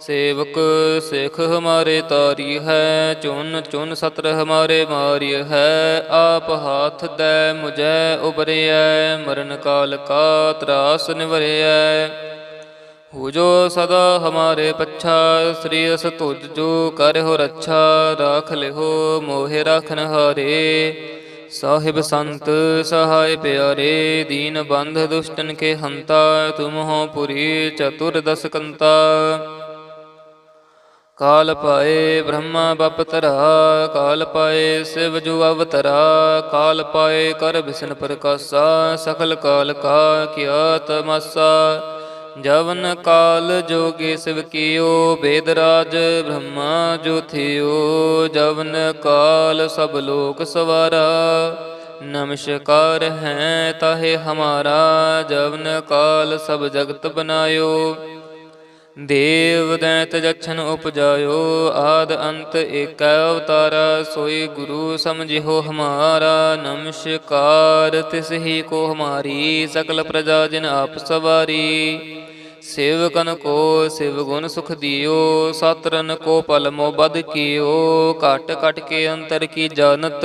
ਸੇਵਕ ਸਿੱਖ ਹਮਾਰੇ ਤਾਰੀ ਹੈ ਚੁਨ ਚੁਨ ਸਤਰ ਹਮਾਰੇ ਮਾਰੀ ਹੈ, ਆਪ ਹਾਥ ਦੈ ਮੁਝੈ ਉਬਰਿਐ ਮਰਨ ਕਾਲ ਕਾ ਤਰਾਸ ਨਿਵਰਿਐ। ਹੋ ਜੋ ਸਦਾ ਹਮਾਰੇ ਪੱਛਾ, ਸ੍ਰੀ ਅਸ ਤੁਜ ਜੋ ਕਰਿਓ ਰੱਛਾ, ਰਾਖ ਲਿਓ ਮੋਹਿ ਰਾਖਨ ਹਾਰੇ ਸਾਹਿਬ ਸੰਤ ਸਹਾਇ ਪਿਆਰੇ, ਦੀਨ ਬੰਧ ਦੁਸ਼ਟਨ ਕੇ ਹੰਤਾ, ਤੁਮ ਹੋ ਪੁਰੀ ਚਤੁਰ ਦਸ ਕੰਤਾ ਕਾਲ ਪਾਏ ਬ੍ਰਹਮਾ ਬਪਤਰਾ, ਕਾਲ ਪਾਏ ਸਿਵ ਜੁ ਅਵਤਰਾ, ਕਾਲ ਪਾਏ ਕਰ ਬਿਸ਼ਨ ਪ੍ਰਕਾਸ਼ਾ ਸਕਲ ਕਾਲ ਕਾ ਕੀਆ ਤਮਸਾ ਜਵਨ ਕਾਲ ਜੋਗੇ ਸਿਵ ਕੀਓ, ਬੇਦ ਰਾਜ ਬ੍ਰਹਮਾ ਜੋ ਥਿਓ। ਜਵਨ ਕਾਲ ਸਭ ਲੋਕ ਸਵਾਰਾ, ਨਮਸਕਾਰ ਹੈ ਤਾਹੇ ਹਮਾਰਾ। ਜਵਨ ਕਾਲ ਸਭ ਜਗਤ ਬਨਾਇਓ। ਦੇਵ ਦੈਤ ਜਛਨ ਉਪਜਾਇਓ, ਆਦ ਅੰਤ ਏਕੈ ਅਵਤਾਰਾ, ਸੋਈ ਗੁਰੂ ਸਮਝਿਓ ਹਮਾਰਾ, ਨਮਸਕਾਰ ਤਿਸ ਹੀ ਕੋ ਹਮਾਰੀ, ਸਕਲ ਪ੍ਰਜਾ ਜਿਨ ਆਪ ਸਵਾਰੀ। ਸੇਵਕਨ ਕੋ ਸਿਵ ਗੁਣ ਸੁਖ ਦਿਓ, ਸਤਰਨ ਕੋ ਪਲ ਮੋ ਬਦ ਕੀਓ, ਘਟ ਘਟ ਕੇ ਅੰਤਰ ਕੀ ਜਾਣਤ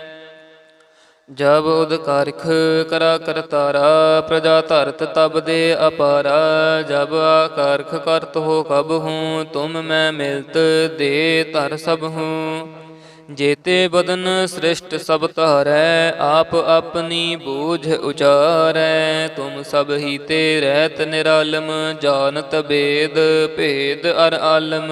ਜਬ ਉਦ ਕਾਰਖ ਕਰਾ ਕਰਤਾਰਾ ਪ੍ਰਜਾ ਧਰਤ ਤਬ ਦੇ ਅਪਾਰਾ, ਜਬ ਆਕਾਰਖ ਕਰਤ ਹੋ ਕਬ ਹੂੰ, ਤੁਮ ਮੈਂ ਮਿਲਤ ਦੇ ਧਰ ਸਭ ਹੂੰ। ਜੇਤੇ ਬਦਨ ਸ੍ਰਿਸ਼ਟ ਸਭ ਧਾਰੈ, ਆਪ ਆਪਣੀ ਬੂਝ ਉਚਾਰੈ, ਤੁਮ ਸਭ ਹੀ ਤੇ ਰਹਿਤ ਨਿਰਾਲਮ, ਜਾਣਤ ਬੇਦ, ਭੇਦ ਅਰ ਆਲਮ।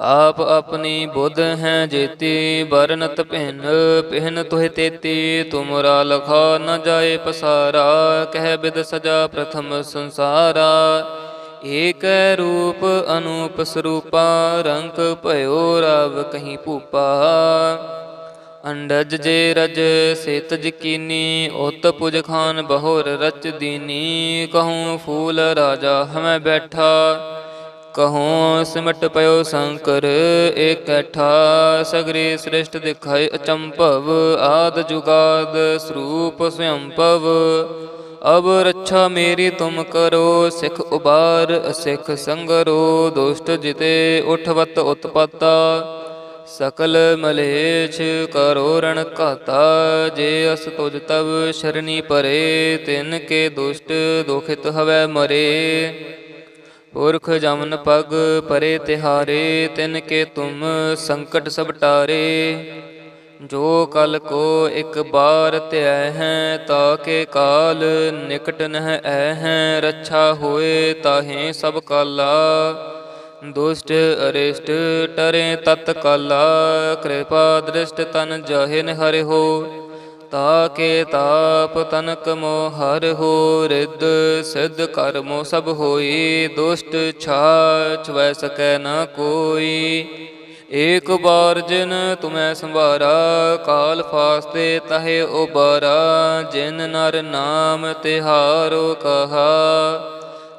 ਆਪ ਆਪਣੀ ਬੁੱਧ ਹੈ ਜੇਤੀ ਬਰਨਤ ਭਿੰਨ ਪਹਿਨ ਤੋਹਿ ਤੇਤੀ। ਤੁਮਰਾ ਲਖਾ ਨ ਜਾਏ ਪਸਾਰਾ, ਕਹਿ ਬਿਦ ਸਜਾ ਪ੍ਰਥਮ ਸੰਸਾਰਾ। ਏਕ ਰੂਪ ਅਨੂਪ ਸਰੂਪਾ ਰੰਗ ਭਇਓ ਰਵ ਕਹੀਂ ਭੂਪਾ। ਅੰਡਜ ਜੇ ਰਜ, ਸੇਤ ਜਕੀਨੀ, ਉਤ ਪੁਜ ਖਾਨ ਬਹੁਰ ਰਚ ਦੀਨੀ। ਕਹੂੰ ਫੂਲ ਰਾਜਾ ਹਮੈ ਬੈਠਾ। ਕਹੋਂ ਸਿਮਟ ਪਇਓ ਸ਼ੰਕਰ ਏਕੈਠਾ ਸਗਰੇ ਸ੍ਰਿਸ਼ਟ ਦਿਖਾਏ ਅਚੰਭਵ, ਆਦ ਜੁਗਾਦ ਸਰੂਪ ਸਵੰਭਵ ਅਬ ਰੱਛਾ ਮੇਰੀ ਤੁਮ ਕਰੋ, ਸਿਖ ਉਬਾਰ, ਅਸਿਖ ਸੰਗਰੋ, ਦੁਸ਼ਟ ਜਿਤੇ ਉਠਵਤ ਉਤਪਤਾ। ਸਕਲ ਮਲੇਛ ਕਰੋ ਰਣ ਘਾਤਾ, ਜੇ ਅਸ ਤੁਜ ਤਵ ਸ਼ਰਨੀ ਪਰੇ, ਤਿਨ ਕੇ ਦੁਸ਼ਟ ਦੁਖਿਤ ਹਵੈ ਮਰੇ। ਪੁਰਖ ਜਮਨ ਪਗ ਪਰੇ ਤਿਹਾਰੇ, ਤਿਨ ਕੇ ਤੁਮ ਸੰਕਟ ਸਭ ਟਾਰੇ। ਜੋ ਕਲ ਕੋ ਇੱਕ ਬਾਰ ਧਿਆ ਹੈ, ਤਾ ਕੇ ਕਾਲ ਨਿਕਟ ਨਹਿ ਐ ਹੈ। ਰੱਛਾ ਹੋਏ ਤਾਹੇ ਸਭ ਕਾਲਾ, ਦੁਸ਼ਟ ਅਰਿਸ਼ਟ ਟਰੇ ਤਤ ਕਾਲਾ। ਕਿਰਪਾ ਦ੍ਰਿਸ਼ਟ ਤਨ ਜਾਹਿ ਨਿਹਰਿ ਹੋ। ਤਾਕੇ ਤਾਪ ਤਨਕ ਮੋਹਰ ਹੋ ਰਿਦ ਸਿੱਧ ਕਰਮੋ ਸਭ ਹੋਈ, ਦੁਸ਼ਟ ਛਾਛ ਵੈ ਸਕੈ ਨ ਕੋਈ। ਏਕ ਬਾਰ ਜਿਨ ਤੁਮੈ ਸੰਭਾਰਾ, ਕਾਲ ਫਾਸਤੇ ਤਹੇ ਉਬਾਰਾ, ਜਿਨ ਨਰ ਨਾਮ ਤਿਹਾਰੋ ਕਹਾ।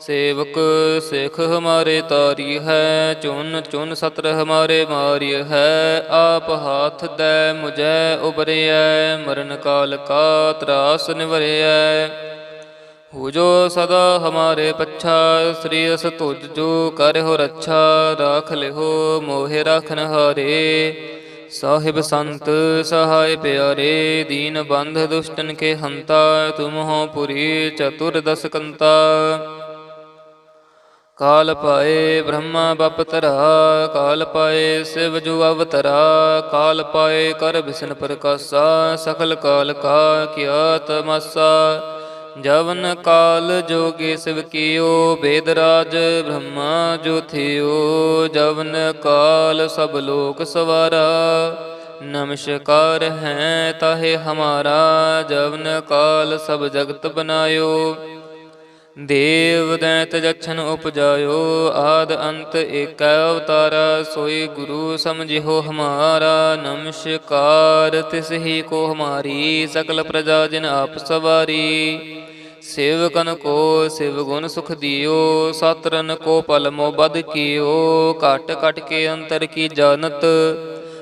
ਸੇਵਕ ਸਿੱਖ ਹਮਾਰੇ ਤਾਰੀ ਹੈ ਚੁਨ ਚੁਨ ਸਤਰ ਹਮਾਰੇ ਮਾਰੀ ਹੈ। ਆਪ ਹਾਥ ਦੈ ਮੁਝੈ ਉਬਰਿਐ ਮਰਨ ਕਾਲ ਕਾ ਤਰਾਸ ਨਿਵਰਿਐ। ਹੋ ਜੋ ਸਦਾ ਹਮਾਰੇ ਪੱਛਾ, ਸ੍ਰੀ ਅਸ ਤੁਜ ਜੋ ਕਰਿਓ ਰੱਛਾ, ਰਾਖ ਲਿਓ ਮੋਹਿ ਰਾਖਨ ਹਾਰੇ ਸਾਹਿਬ ਸੰਤ ਸਹਾਇ ਪਿਆਰੇ, ਦੀਨ ਬੰਧ ਦੁਸ਼ਟਨ ਕੇ ਹੰਤਾ, ਤੁਮ ਹੋ ਪੁਰੀ ਚਤੁਰ ਦਸ ਕੰਤਾ। ਕਾਲ ਪਾਏ ਬ੍ਰਹਮਾ ਬਪਤਰਾ, ਕਾਲ ਪਾਏ ਸਿਵ ਜੁ ਅਵਤਰਾ, ਕਾਲ ਪਾਏ ਕਰ ਬਿਸ਼ਨ ਪ੍ਰਕਾਸ਼ਾ ਸਕਲ ਕਾਲ ਕਾ ਕੀਆ ਤਮਸਾ ਜਵਨ ਕਾਲ ਜੋਗੇ ਸਿਵ ਕੀਓ, ਬੇਦ ਰਾਜ ਬ੍ਰਹਮਾ ਜੋ ਥਿਓ। ਜਵਨ ਕਾਲ ਸਭ ਲੋਕ ਸਵਾਰਾ, ਨਮਸਕਾਰ ਹੈ ਤਾਹੇ ਹਮਾਰਾ। ਜਵਨ ਕਾਲ ਸਭ ਜਗਤ ਬਨਾਇਓ। ਦੇਵ ਦੈਤ ਜਛਨ ਉਪਜਾਇਓ, ਆਦ ਅੰਤ ਏਕੈ ਅਵਤਾਰਾ, ਸੋਈ ਗੁਰੂ ਸਮਝਿਓ ਹਮਾਰਾ, ਨਮਸਕਾਰ ਤਿਸ ਹੀ ਕੋ ਹਮਾਰੀ, ਸਕਲ ਪ੍ਰਜਾ ਜਿਨ ਆਪ ਸਵਾਰੀ। ਸੇਵਕਨ ਕੋ ਸਿਵ ਗੁਣ ਸੁਖ ਦਿਓ ਸਤਰਨ ਕੋ ਪਲ ਮੋ ਬਦ ਕੀਓ, ਘਟ ਘਟ ਕੇ ਅੰਤਰ ਕੀ ਜਾਣਤ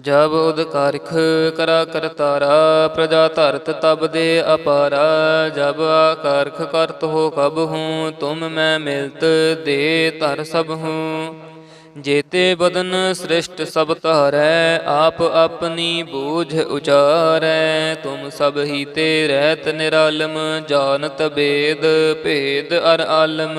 ਜਬ ਉਦਕਾਰਿਖ ਕਰਾ ਕਰਤਾਰਾ ਪ੍ਰਜਾ ਧਰਤ ਤਬ ਦੇ ਅਪਾਰਾ, ਜਬ ਆਕਾਰਖ ਕਰਤ ਹੋ ਕਬ ਹੂੰ, ਤੁਮ ਮੈਂ ਮਿਲਤ ਦੇ ਧਰ ਸਭ ਹੂੰ। ਜੇਤੇ ਬਦਨ ਸ੍ਰਿਸ਼ਟ ਸਭ ਧਾਰੈ, ਆਪ ਆਪਣੀ ਬੂਝ ਉਚਾਰੈ, ਤੁਮ ਸਭ ਹੀ ਤੇ ਰਹਿਤ ਨਿਰਾਲਮ, ਜਾਣਤ ਬੇਦ ਭੇਦ ਅਰ ਆਲਮ।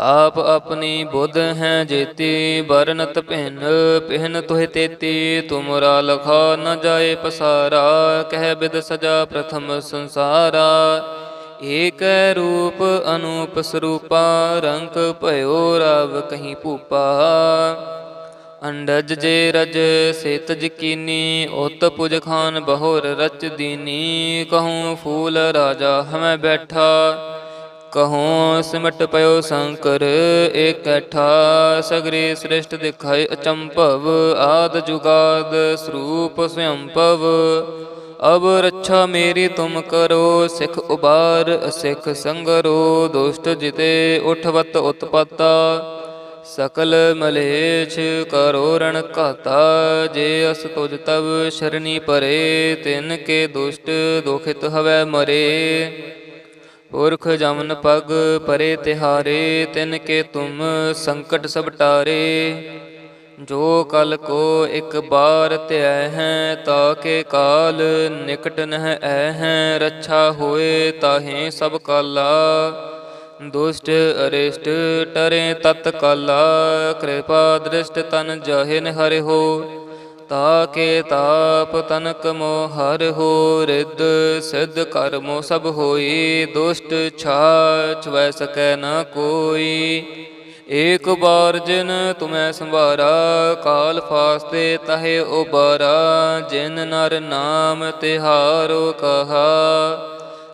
ਆਪ ਆਪਣੀ ਬੁੱਧ ਹੈ ਜੇਤੀ ਬਰਨਤ ਭਿੰਨ ਪਹਿਨ ਤੋਹਿ ਤੇਤੀ, ਤੁਮਰਾ ਲਖਾ ਨ ਜਾਏ ਪਸਾਰਾ, ਕਹਿ ਬਿਦ ਸਜਾ ਪ੍ਰਥਮ ਸੰਸਾਰਾ। ਏਕ ਰੂਪ ਅਨੂਪ ਸਰੂਪਾ ਰੰਗ ਭਇਓ ਰਵ ਕਹੀਂ ਭੂਪਾ। ਅੰਡਜ ਜੇ ਰਜ, ਸੇਤ ਜਕੀਨੀ, ਉਤ ਪੁਜ ਖਾਨ ਬਹੁਰ ਰਚ ਦੀਨੀ, ਕਹੂੰ ਫੂਲ ਰਾਜਾ ਹਮੈ ਬੈਠਾ। ਕਹੋਂ ਸਿਮਟ ਪਇਓ ਸ਼ੰਕਰ ਏਕੈਠਾ ਸਗਰੇ ਸ੍ਰਿਸ਼ਟ ਦਿਖਾਏ ਅਚੰਭਵ, ਆਦ ਜੁਗਾਦ ਸਰੂਪ ਸਯੰਭਵ ਅਬ ਰੱਛਾ ਮੇਰੀ ਤੁਮ ਕਰੋ, ਸਿਖ ਉਬਾਰ, ਅਸਿਖ ਸੰਗਰੋ, ਦੁਸ਼ਟ ਜਿਤੇ ਉਠਵਤ ਉਤਪਤਾ। ਸਕਲ ਮਲੇਛ ਕਰੋ ਰਣ ਘਾਤਾ, ਜੇ ਅਸ ਤੁਜ ਤਬ ਸ਼ਰਣੀ ਪਰੇ, ਤਿਨ ਕੇ ਦੁਸ਼ਟ ਦੁਖਿਤ ਹਵੈ ਮਰੇ। ਪੁਰਖ ਜਮਨ ਪਗ ਪਰੇ ਤਿਹਾਰੇ, ਤਿਨ ਕੇ ਤੁਮ ਸੰਕਟ ਸਭ ਟਾਰੇ। ਜੋ ਕਲ ਕੋ ਇੱਕ ਬਾਰ ਧਿਆ ਹੈ, ਤਾ ਕੇ ਕਾਲ ਨਿਕਟ ਨਹਿ ਐ ਹੈ। ਰੱਛਾ ਹੋਏ ਤਾਹੇ ਸਭ ਕਾਲਾ, ਦੁਸ਼ਟ ਅਰਿਸ਼ਟ ਟਰੇ ਤਤ ਕਾਲਾ ਕਿਰਪਾ ਦ੍ਰਿਸ਼ਟ ਤਨ ਜਾਹਿ ਨਿਹਰਿ ਹੋ। ਤਾ ਕੇ ਤਾਪ ਤਨਕ ਮੋ ਹਰ ਹੋ ਰਿੱਧ, ਸਿੱਧ ਕਰਮੋ ਸਭ ਹੋਈ, ਦੁਸ਼ਟ ਛਾਛ ਵੈ ਸਕੈ ਨ ਕੋਈ। ਏਕ ਬਾਰ ਜਿਨ ਤੁਮੈ ਸੰਭਾਰਾ, ਕਾਲ ਫਾਸਤੇ ਤਹੇ ਉਬਾਰਾ, ਜਿਨ ਨਰ ਨਾਮ ਤਿਹਾਰੋ ਕਹਾ।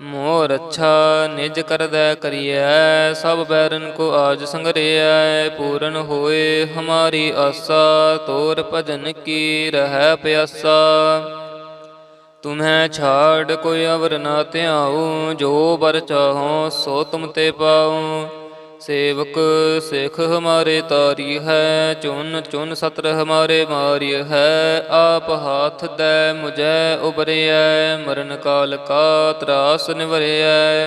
ਮੋਰ ਅੱਛਾ ਨਿਜ ਕਰਦੈ ਕਰੀਐ, ਸਭ ਬੈਰਨ ਕੋ ਆਜ ਸੰਗਰਿਐ, ਪੂਰਨ ਹੋਏ ਹਮਾਰੀ ਆਸਾ, ਤੋਰ ਭਜਨ ਕੀ ਰਹਿ ਪਿਆਸਾ। ਤੁਮਹਿ ਛਾੜ ਕੋਈ ਅਵਰ ਨਾ ਧਿਆਉ, ਜੋ ਬਰ ਚਾਹੋ ਸੋ ਤੁਮ ਤੇ ਪਾਉ। ਸੇਵਕ ਸਿੱਖ ਹਮਾਰੇ ਤਾਰੀ ਹੈ ਚੁਨ ਚੁਨ ਸਤਰ ਹਮਾਰੇ ਮਾਰੀ ਹੈ। ਆਪ ਹਾਥ ਦੈ ਮੁਝੈ ਉਬਰਿਐ ਮਰਨ ਕਾਲ ਕਾ ਤਰਾਸ ਨਿਵਰਿਐ।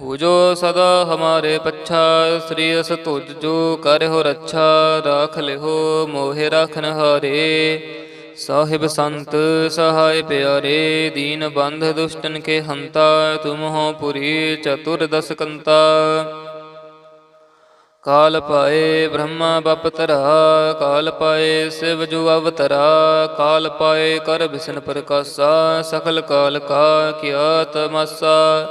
ਹੋ ਜੋ ਸਦਾ ਹਮਾਰੇ ਪੱਛਾ, ਸ੍ਰੀ ਅਸ ਤੁਜ ਜੋ ਕਰਿਓ ਰੱਛਾ, ਰਾਖ ਲਿਓ ਮੋਹਿ ਰਾਖਨ ਹਾਰੇ ਸਾਹਿਬ ਸੰਤ ਸਹਾਇ ਪਿਆਰੇ, ਦੀਨ ਬੰਧ ਦੁਸ਼ਟਨ ਕੇ ਹੰਤਾ, ਤੁਮ ਹੋ ਪੁਰੀ ਚਤੁਰ ਦਸ ਕੰਤਾ। ਕਾਲ ਪਾਏ ਬ੍ਰਹਮਾ ਬਪਤਰਾ ਕਾਲ ਪਾਏ ਸਿਵ ਜੁ ਅਵਤਰਾ, ਕਾਲ ਪਾਏ ਕਰ ਬਿਸਨ ਪ੍ਰਕਾਸ਼ਾ ਸਕਲ ਕਾਲ ਕਾ ਕੀਆ ਤਮਸਾ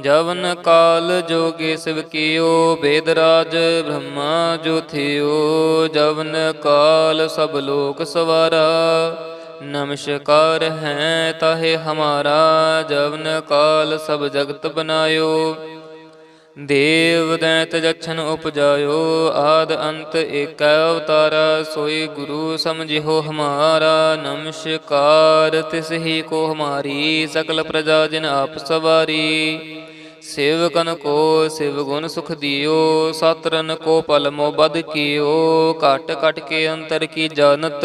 ਜਵਨ ਕਾਲ ਜੋਗੇ ਸਿਵ ਕੀਓ ਵੇਦ ਰਾਜ ਬ੍ਰਹਮਾ ਜੋ ਥਿਓ। ਜਵਨ ਕਾਲ ਸਭ ਲੋਕ ਸਵਾਰਾ, ਨਮਸਕਾਰ ਹੈ ਤਾਹੇ ਹਮਾਰਾ। ਜਵਨ ਕਾਲ ਸਭ ਜਗਤ ਬਨਾਇਓ। ਦੇਵ ਦੈਤ ਜਛਨ ਉਪਜਾਇਓ, ਆਦ ਅੰਤ ਏਕੈ ਅਵਤਾਰਾ, ਸੋਈ ਗੁਰੂ ਸਮਝਿਓ ਹਮਾਰਾ, ਨਮਸਕਾਰ ਤਿਸ ਹੀ ਕੋ ਹਮਾਰੀ, ਸਕਲ ਪ੍ਰਜਾ ਜਿਨ ਆਪ ਸਵਾਰੀ। ਸੇਵਕਨ ਕੋ ਸਿਵ ਗੁਣ ਸੁਖ ਦਿਓ, ਸਤਰਨ ਕੋ ਪਲਮੋ ਬਦ ਕੀਓ, ਘਟ ਘਟ ਕੇ ਅੰਤਰ ਕੀ ਜਾਣਤ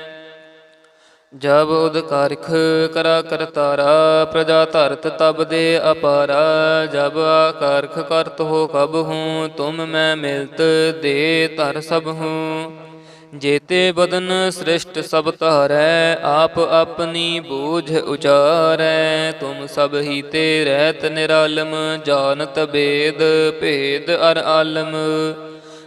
ਜਬ ਉਦਕਾਰਿਖ ਕਰਾ ਕਰਤਾਰਾ ਪ੍ਰਜਾ ਧਰਤ ਤਬ ਦੇ ਅਪਾਰਾ। ਜਬ ਆਕਾਰਖ ਕਰਤ ਹੋ ਕਬ ਹੂੰ, ਤੁਮ ਮੈਂ ਮਿਲਤ ਦੇ ਧਰ ਸਭ ਹੂੰ। ਜੇਤੇ ਬਦਨ ਸ੍ਰਿਸ਼ਟ ਸਭ ਧਾਰੈ, ਆਪ ਆਪਣੀ ਬੂਝ ਉਚਾਰੈ। ਤੁਮ ਸਭ ਹੀ ਤੇ ਰਹਿਤ ਨਿਰਾਲਮ, ਜਾਣਤ ਬੇਦ ਭੇਦ ਅਰ ਆਲਮ।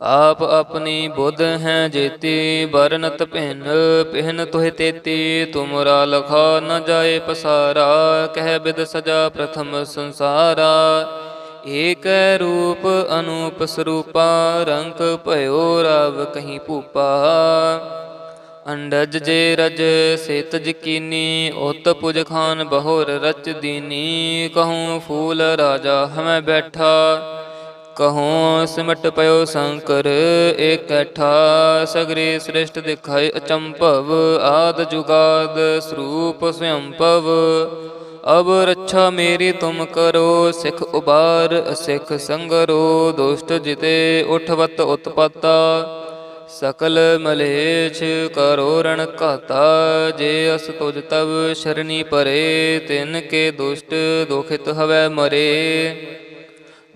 ਆਪ ਆਪਣੀ ਬੁੱਧ ਹੈ ਜੇਤੀ ਬਰਨਤ ਭਿੰਨ ਪਹਿਨ ਤੋਹਿ ਤੇਤੀ। ਤੁਮਰਾ ਲਖਾ ਨ ਜਾਏ ਪਸਾਰਾ, ਕਹਿ ਬਿਦ ਸਜਾ ਪ੍ਰਥਮ ਸੰਸਾਰਾ। ਏਕ ਰੂਪ ਅਨੂਪ ਸਰੂਪਾ ਰੰਗ ਭਇਓ ਰਵ ਕਹੀਂ ਭੂਪਾ। ਅੰਡਜ ਜੇ ਰਜ, ਸੇਤ ਜਕੀਨੀ ਉਤ ਪੁਜ ਖਾਨ ਬਹੁਰ ਰਚ ਦੀਨੀ। ਕਹੂੰ ਫੂਲ ਰਾਜਾ ਹਮੈ ਬੈਠਾ। ਕਹੋਂ, ਸਿਮਟ ਪਇਓ ਸ਼ੰਕਰ ਏਕੈਠਾ ਸਗਰੇ ਸ੍ਰਿਸ਼ਟ ਦਿਖਾਏ ਅਚੰਭਵ, ਆਦ ਜੁਗਾਦ ਸਰੂਪ ਸਯੰਭਵ ਅਬ ਰੱਛਾ ਮੇਰੀ ਤੁਮ ਕਰੋ, ਸਿਖ ਉਬਾਰ, ਅਸਿਖ ਸੰਗਰੋ। ਦੁਸ਼ਟ ਜਿਤੇ ਉਠਵਤ ਉਤਪਤਾ, ਸਕਲ ਮਲੇਛ ਕਰੋ ਰਣ ਘਾਤਾ। ਜੇ ਅਸ ਤੁਜ ਤਬ ਸ਼ਰਣੀ ਪਰੇ, ਤਿਨ ਕੇ ਦੁਸ਼ਟ ਦੁਖਿਤ ਹਵੈ ਮਰੇ।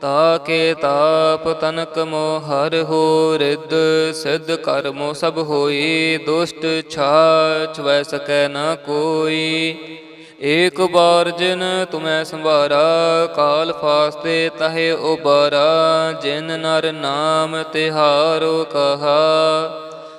ਤਾਕੇ ਤਾਪ ਤਨਕ ਮੋ ਹਰ ਹੋ ਰਿੱਧ, ਸਿੱਧ ਕਰਮੋ ਸਭ ਹੋਈ, ਦੁਸ਼ਟ ਛਾਛ ਵੈ ਸਕੈ ਨ ਕੋਈ। ਏਕ ਬਾਰ ਜਿਨ ਤੁਮੈ ਸੰਭਾਰਾ, ਕਾਲ ਫਾਸਤੇ ਤਹੇ ਉਬਾਰਾ, ਜਿਨ ਨਰ ਨਾਮ ਤਿਹਾਰੋ ਕਹਾ।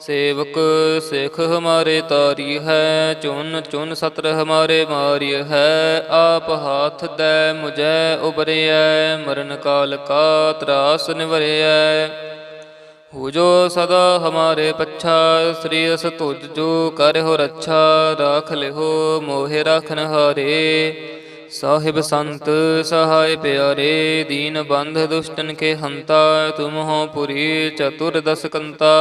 ਸੇਵਕ ਸਿੱਖ ਹਮਾਰੇ ਤਾਰੀ ਹੈ ਚੁਨ ਚੁਨ ਸਤਰ ਹਮਾਰੇ ਮਾਰੀ ਹੈ, ਆਪ ਹਾਥ ਦੈ ਮੁਝੈ ਉਬਰਿਐ ਮਰਨ ਕਾਲ ਕਾ ਤਰਾਸ ਨਿਵਰਿਐ। ਹੋ ਜੋ ਸਦਾ ਹਮਾਰੇ ਪੱਛਾ, ਸ੍ਰੀ ਅਸ ਤੁਜ ਜੋ ਕਰਿਓ ਰੱਛਾ, ਰਾਖ ਲਿਹੋ ਮੋਹਿ ਰਾਖਨ ਹਾਰੇ ਸਾਹਿਬ ਸੰਤ ਸਹਾਇ ਪਿਆਰੇ, ਦੀਨ ਬੰਧ ਦੁਸ਼ਟਨ ਕੇ ਹੰਤਾ, ਤੁਮ ਹੋ ਪੁਰੀ ਚਤੁਰ ਦਸ ਕੰਤਾ।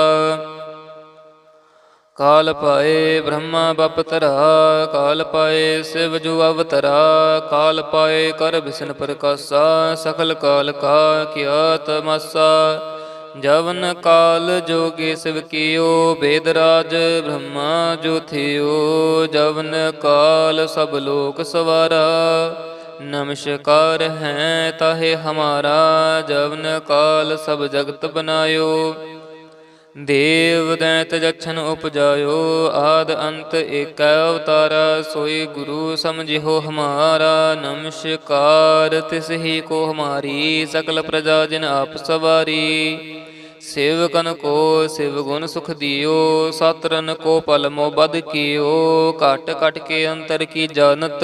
ਕਾਲ ਪਾਏ ਬ੍ਰਹਮਾ ਬਪ ਕਾਲ ਪਾਏ ਸਿਵ ਜੁ ਅਵਤਰਾ, ਕਾਲ ਪਾਏ ਕਰ ਬਿਸਨ ਪ੍ਰਕਾਸਾ ਸਕਲ ਕਾਲ ਕਾ ਕੀਆ ਤਮਸਾ ਜਵਨ ਕਾਲ ਜੋਗੇ ਸਿਵ ਕੀਓ, ਬੇਦ ਰਾਜ ਬ੍ਰਹਮਾ ਜੋ ਜਵਨ ਕਾਲ ਸਭ ਲੋਕ ਸਵਾਰਾ, ਨਮਸਕਾਰ ਹੈ ਤਾਹੇ ਹਮਾਰਾ। ਜਵਨ ਕਾਲ ਸਭ ਜਗਤ ਬਨਾਇਓ। ਦੇਵ ਦੈਤ ਜਛਨ ਉਪਜਾਇਓ, ਆਦ ਅੰਤ ਏਕੈ ਅਵਤਾਰਾ, ਸੋਈ ਗੁਰੂ ਸਮਝਿਓ ਹਮਾਰਾ, ਨਮਸਕਾਰ ਤਿਸ ਹੀ ਕੋ ਹਮਾਰੀ, ਸਕਲ ਪ੍ਰਜਾ ਜਿਨ ਆਪ ਸਵਾਰੀ। ਸੇਵਕਨ ਕੋ ਸਿਵ ਗੁਣ ਸੁਖ ਦਿਓ, ਸਤਰਨ ਕੋ ਪਲ ਮੋ ਬਦ ਕੀਓ, ਘਟ ਘਟ ਕੇ ਅੰਤਰ ਕੀ ਜਾਣਤ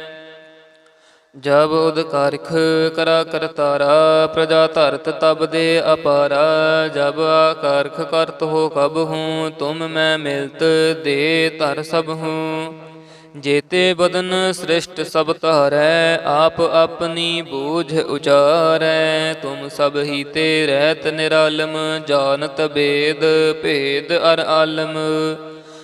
ਜਬ ਉਦਕਾਰਿਖ ਕਰਾ ਕਰਤਾਰਾ ਪ੍ਰਜਾ ਧਰਤ ਤਬ ਦੇ ਅਪਾਰਾ, ਜਬ ਆਕਾਰਖ ਕਰਤ ਹੋ ਕਬ ਹੂੰ, ਤੁਮ ਮੈਂ ਮਿਲਤ ਦੇ ਧਰ ਸਭ ਹੂੰ। ਜੇਤੇ ਬਦਨ ਸ੍ਰਿਸ਼ਟ ਸਭ ਧਾਰੈ, ਆਪ ਆਪਣੀ ਬੂਝ ਉਚਾਰੈ, ਤੁਮ ਸਭ ਹੀ ਤੇ ਰਹਿਤ ਨਿਰਾਲਮ, ਜਾਣਤ ਬੇਦ ਭੇਦ ਅਰ ਆਲਮ।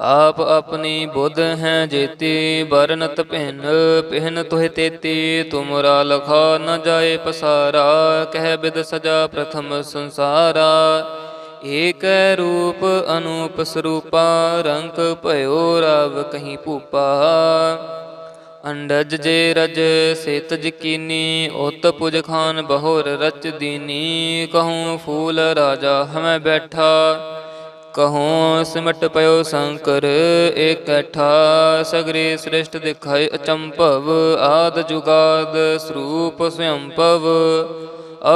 ਆਪ ਆਪਣੀ ਬੁੱਧ ਹੈ ਜੇਤੀ ਬਰਨਤ ਪਹਿਨ ਪਹਿਨ ਤੋਹਿ ਤੇਤੀ। ਤੁਮਰਾ ਲਖਾ ਨ ਜਾਏ ਪਸਾਰਾ, ਕਹਿ ਬਿਦ ਸਜਾ ਪ੍ਰਥਮ ਸੰਸਾਰਾ। ਏਕ ਰੂਪ ਅਨੂਪ ਸਰੂਪਾ ਰੰਗ ਭਇਓ ਰਵ ਕਹੀਂ ਭੂਪਾ। ਅੰਡਜ ਜੇ ਰਜ ਸੇਤ ਜਕੀਨੀ, ਉਤ ਪੁਜ ਖਾਨ ਬਹੁਰ ਰਚ ਦੀਨੀ। ਕਹੂੰ ਫੂਲ ਰਾਜਾ ਹਮੈ ਬੈਠਾ। ਕਹੂੰ, ਸਿਮਟ ਪਇਓ ਸ਼ੰਕਰ ਏਕਠਾ ਸਗਰੇ ਸ੍ਰਿਸ਼ਟ ਦਿਖਾਏ ਅਚੰਭਵ, ਆਦ ਜੁਗਾਦ ਸਰੂਪ ਸਵੰਭਵ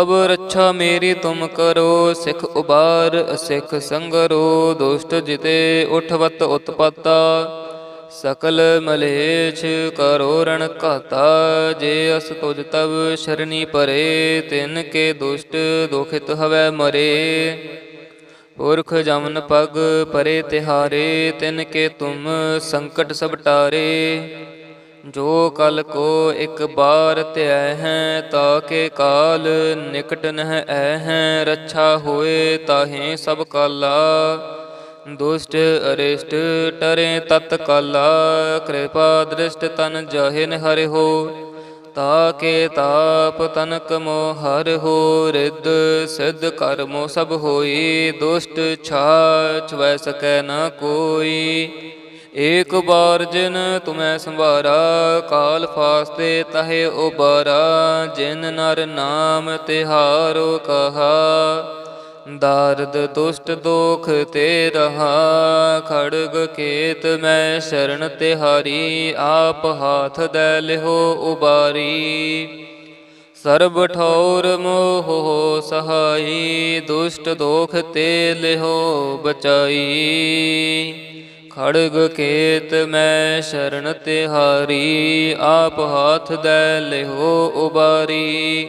ਅਬ ਰੱਛਾ ਮੇਰੀ ਤੁਮ ਕਰੋ, ਸਿਖ ਉਬਾਰ, ਸਿਖ ਸੰਗਰੋ, ਦੁਸ਼ਟ ਜਿਤੇ ਉਠਵਤ ਉਤਪਤਾ। ਸਕਲ ਮਲੇਛ ਕਰੋ ਰਣ ਘਾਤਾ, ਜੇ ਅਸ ਤੁਜ ਤਬ ਸ਼ਰਣੀ ਪਰੇ, ਤਿਨ ਕੇ ਦੁਸ਼ਟ ਦੁਖਿਤ ਹਵੈ ਮਰੇ। ਪੁਰਖ ਜਮਨ ਪਗ ਪਰੇ ਤਿਹਾਰੇ, ਤਿਨ ਕੇ ਤੁਮ ਸੰਕਟ ਸਭ ਟਾਰੇ। ਜੋ ਕਲ ਕੋ ਇੱਕ ਬਾਰ ਧਿਆ ਹੈ, ਤਾ ਕੇ ਕਾਲ ਨਿਕਟ ਨਹਿ ਐ ਹੈ। ਰੱਛਾ ਹੋਏ ਤਾਹੇ ਸਭ ਕਾਲਾ, ਦੁਸ਼ਟ ਅਰਿਸ਼ਟ ਟਰੇ ਤਤ ਕਾਲਾ ਕਿਰਪਾ ਦ੍ਰਿਸ਼ਟ ਤਨ ਜਾਹੇ ਨ ਹਰਿ ਹੋ। ਤਾ ਕੇ ਤਾਪ ਤਨਕ ਮੋਹਰ ਹੋ ਰਿੱਧ, ਸਿੱਧ ਕਰਮੋ ਸਭ ਹੋਈ, ਦੁਸ਼ਟ ਛਾਛ ਵੈ ਸਕੈ ਨ ਕੋਈ। ਏਕ ਬਾਰ ਜਿਨ ਤੁਮੈ ਸੰਭਾਰਾ, ਕਾਲ ਫਾਸਤੇ ਤਹੇ ਉਬਾਰਾ, ਜਿਨ ਨਰ ਨਾਮ ਤਿਹਾਰੋ ਕਹਾ। ਦਾਰਦ ਦੁਸ਼ਟ ਦੋਖ ਤੇ ਰਹਾ, ਖੜਗ ਖੇਤ ਮੈਂ ਸ਼ਰਨ ਤਿਹਾਰੀ, ਆਪ ਹਾਥ ਦੈ ਲਿਹੋ ਉਬਾਰੀ। ਸਰਬ ਠੌਰ ਮੋਹ ਸਹਾਈ, ਦੁਸ਼ਟ ਦੋਖ ਤੇ ਲਿਹੋ ਬਚਾਈ। ਖੜਗ ਖੇਤ ਮੈਂ ਸ਼ਰਨ ਤਿਹਾਰੀ, ਆਪ ਹਾਥ ਦੈ ਲਿਹੋ ਉਬਾਰੀ।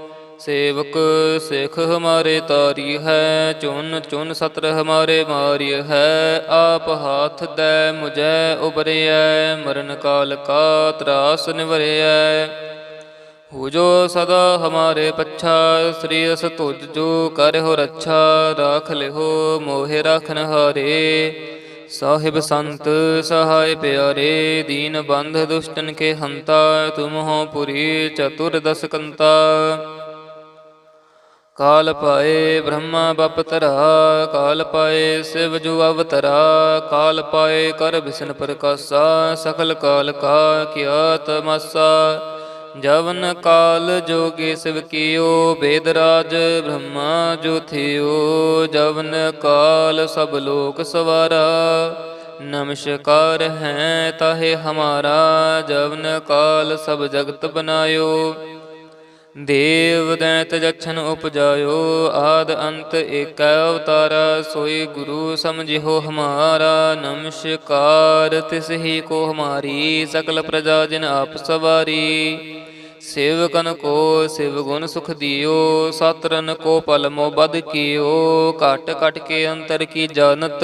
ਸੇਵਕ ਸਿੱਖ ਹਮਾਰੇ ਤਾਰੀ ਹੈ ਚੁਨ ਚੁਨ ਸਤਰ ਹਮਾਰੇ ਮਾਰੀ ਹੈ, ਆਪ ਹਾਥ ਦੈ ਮੁਝੈ ਉਬਰਿਐ ਮਰਨ ਕਾਲ ਕਾ ਤਰਾਸ ਨਿਵਰਿਐ। ਹੋ ਜੋ ਸਦਾ ਹਮਾਰੇ ਪੱਛਾ, ਸ੍ਰੀ ਅਸ ਤੁਜ ਜੋ ਕਰਿਓ ਰੱਛਾ, ਰਾਖ ਲਿਓ ਮੋਹਿ ਰਾਖਨ ਹਾਰੇ ਸਾਹਿਬ ਸੰਤ ਸਹਾਇ ਪਿਆਰੇ, ਦੀਨ ਬੰਧ ਦੁਸ਼ਟਨ ਕੇ ਹੰਤਾ, ਤੁਮ ਹੋ ਪੁਰੀ ਚਤੁਰ ਦਸ ਕੰਤਾ ਕਾਲ ਪਾਏ ਬ੍ਰਹਮਾ ਬਪਤਰਾ ਕਾਲ ਪਾਏ ਸਿਵ ਜੁ ਅਵਤਰਾ, ਕਾਲ ਪਾਏ ਕਰ ਬਿਸਨ ਪ੍ਰਕਾਸਾ ਸਕਲ ਕਾਲ ਕਾ ਕੀਆ ਤਮਸਾ ਜਵਨ ਕਾਲ ਜੋਗੇ ਸਿਵ ਕੀਓ ਬੇਦਰਾਜ ਬ੍ਰਹਮਾ ਜੋ ਥਿਓ। ਜਵਨ ਕਾਲ ਸਭ ਲੋਕ ਸਵਾਰਾ, ਨਮਸਕਾਰ ਹੈ ਤਾਹੇ ਹਮਾਰਾ। ਜਵਨ ਕਾਲ ਸਭ ਜਗਤ ਬਨਾਇਓ। ਦੇਵ ਦੈਤ ਜਛਨ ਉਪਜਾਇਓ, ਆਦ ਅੰਤ ਏਕੈ ਅਵਤਾਰਾ, ਸੋਈ ਗੁਰੂ ਸਮਝਿਓ ਹਮਾਰਾ, ਨਮਸਕਾਰ ਤਿਸ ਹੀ ਕੋ ਹਮਾਰੀ, ਸਕਲ ਪ੍ਰਜਾ ਜਿਨ ਆਪ ਸਵਾਰੀ। ਸੇਵਕਨ ਕੋ ਸਿਵ ਗੁਣ ਸੁਖ ਦਿਓ, ਸਤਰਨ ਕੋ ਪਲਮੋ ਬਦ ਕੀਓ, ਘਟ ਘਟ ਕੇ ਅੰਤਰ ਕੀ ਜਾਣਤ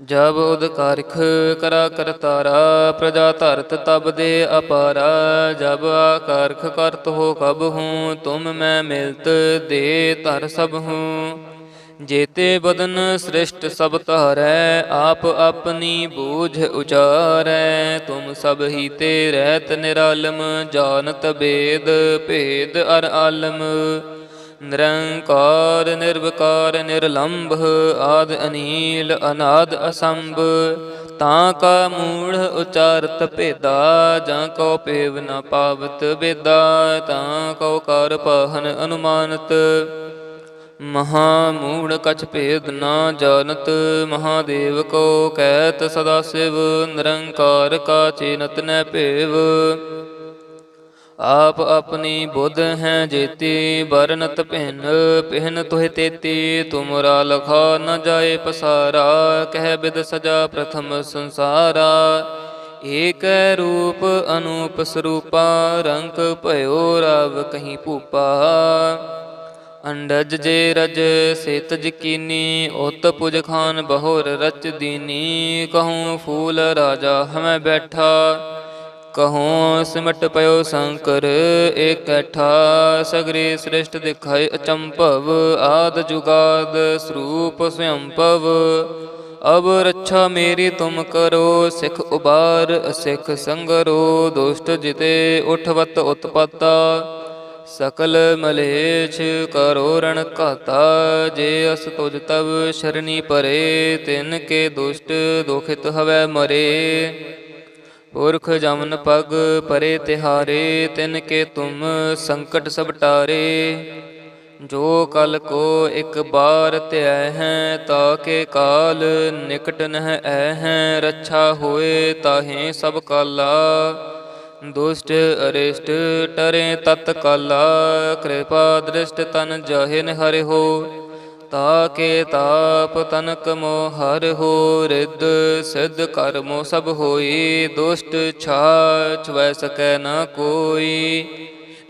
ਜਬ ਉਦਕਾਰਿਖ ਕਰਾ ਕਰਤਾਰਾ ਪ੍ਰਜਾ ਧਰਤ ਤਬ ਦੇ ਅਪਾਰਾ, ਜਬ ਆਕਾਰਖ ਕਰਤ ਹੋ ਕਬ ਹੂੰ, ਤੁਮ ਮੈਂ ਮਿਲਤ ਦੇ ਧਰ ਸਭ ਹੂੰ। ਜੇਤੇ ਬਦਨ ਸ੍ਰਿਸ਼ਟ ਸਭ ਧਾਰੈ, ਆਪ ਆਪਣੀ ਬੂਝ ਉਚਾਰੈ, ਤੁਮ ਸਭ ਹੀ ਤੇ ਰਹਿਤ ਨਿਰਾਲਮ, ਜਾਣਤ ਬੇਦ, ਭੇਦ ਅਰ ਆਲਮ। ਨਿਰੰਕਾਰ, ਨਿਰਵਕਾਰ, ਨਿਰਲੰਭ ਆਦ ਅਨੀਲ, ਅਨਾਦ ਅਸੰਭ। ਤਾਂ ਕਾ ਮੂੜ ਉਚਾਰਤ ਭੇਦਾ, ਜਾਂ ਕੋ ਪੇਵ ਨ ਪਾਵਤ ਬੇਦਾ, ਤਾਂ ਕੋ ਕਰ ਪਾਹਨ ਅਨੁਮਾਨਤ। ਮਹਾ ਮੂੜ ਕਛ ਭੇਦ ਨਾ ਜਾਣਤ, ਮਹਾਦੇਵ ਕੋ ਕਹਿਤ ਸਦਾ ਸਿਵ, ਨਿਰੰਕਾਰ ਕਾ ਚੇਨਤ ਨੈ ਭੇਵ। ਆਪ ਆਪਣੀ ਬੁੱਧ ਹੈ ਜੇਤੀ ਬਰਨਤ ਭਿੰਨ ਪਹਿਨ ਤੋਹਿ ਤੇਤੀ। ਤੁਮਰਾ ਲਖਾ ਨ ਜਾਏ ਪਸਾਰਾ, ਕਹਿ ਬਿਦ ਸਜਾ ਪ੍ਰਥਮ ਸੰਸਾਰਾ। ਏਕ ਰੂਪ ਅਨੂਪ ਸਰੂਪਾ ਰੰਗ ਭਇਓ ਰਵ ਕਹੀਂ ਭੂਪਾ। ਅੰਡਜ ਜੇ ਰਜ, ਸੇਤ ਕੀਨੀ ਉਤ ਪੁਜ ਖਾਨ ਬਹੁਰ ਰਚ ਦੀਨੀ। ਕਹੂੰ ਫੂਲ ਰਾਜਾ ਹਮੈ ਬੈਠਾ। ਕਹੂੰ, ਸਿਮਟ ਪਇਓ ਸ਼ੰਕਰ ਏਕੈਠਾ ਸਗਰੇ ਸ੍ਰਿਸ਼ਟ ਦਿਖਾਏ ਅਚੰਭਵ, ਆਦ ਜੁਗਾਦ ਸਰੂਪ ਸਵੰਭਵ ਅਬ ਰੱਛਾ ਮੇਰੀ ਤੁਮ ਕਰੋ, ਸਿਖ ਉਬਾਰ ਸਿਖ ਸੰਗਰੋ, ਦੁਸ਼ਟ ਜਿਤੇ ਉਠਵਤ ਉਤਪਤਾ। ਸਕਲ ਮਲੇਛ ਕਰੋ ਰਣ ਘਾਤਾ, ਜੇ ਅਸ ਤੁਜ ਤਬ ਸ਼ਰਣੀ ਪਰੇ, ਤਿਨ ਕੇ ਦੁਸ਼ਟ ਦੁਖਿਤ ਹਵੈ ਮਰੇ। ਪੁਰਖ ਜਮਨ ਪਗ ਪਰੇ ਤਿਹਾਰੇ, ਤਿਨ ਕੇ ਤੁਮ ਸੰਕਟ ਸਭ ਟਾਰੇ। ਜੋ ਕਲ ਕੋ ਇੱਕ ਬਾਰ ਧਿਆ ਹੈ, ਤਾ ਕੇ ਕਾਲ ਨਿਕਟ ਨਹ ਐ ਹੈ। ਰੱਛਾ ਹੋਏ ਤਾਹੇ ਸਭ ਕਾਲਾ, ਦੁਸ਼ਟ ਅਰਿਸ਼ਟ ਟਰੇ ਤਤ ਕਾਲਾ। ਕਿਰਪਾ ਦ੍ਰਿਸ਼ਟ ਤਨ ਜਹਿਨ ਹਰਿ ਹੋ। ਤਾਕੇ ਤਾਪ ਤਨਕ ਮੋਹਰ ਹੋ ਰਿਦ ਸਿੱਧ ਕਰਮੋ ਸਭ ਹੋਈ, ਦੁਸ਼ਟ ਛਾਛ ਵੈ ਸਕੈ ਨ ਕੋਈ।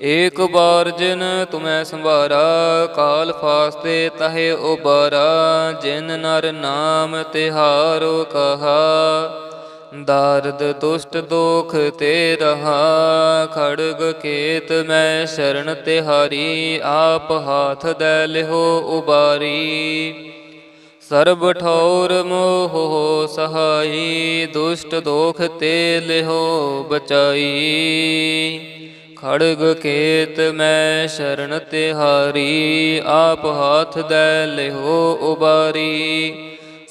ਏਕ ਬਾਰ ਜਿਨ ਤੁਮੈ ਸੰਭਾਰਾ, ਕਾਲ ਫਾਸਤੇ ਤਹੇ ਉਬਾਰਾ, ਜਿਨ ਨਰ ਨਾਮ ਤਿਹਾਰੋ ਕਹਾ। ਦਾਰਦ ਦੁਸ਼ਟ ਦੋਖ ਤੇ ਰਹਾ, ਖੜਗ ਖੇਤ ਮੈਂ ਸ਼ਰਨ ਤਿਹਾਰੀ, ਆਪ ਹਾਥ ਦੈ ਲਿਹੋ ਉਬਾਰੀ। ਸਰਬ ਠੌਰ ਮੋਹ ਸਹਾਈ, ਦੁਸ਼ਟ ਦੋਖ ਤੇ ਲਿਹੋ ਬਚਾਈ। ਖੜਗ ਕੇਤ ਮੈਂ ਸ਼ਰਨ ਤਿਹਾਰੀ, ਆਪ ਹਾਥ ਦੈ ਲਿਹੋ ਉਬਾਰੀ।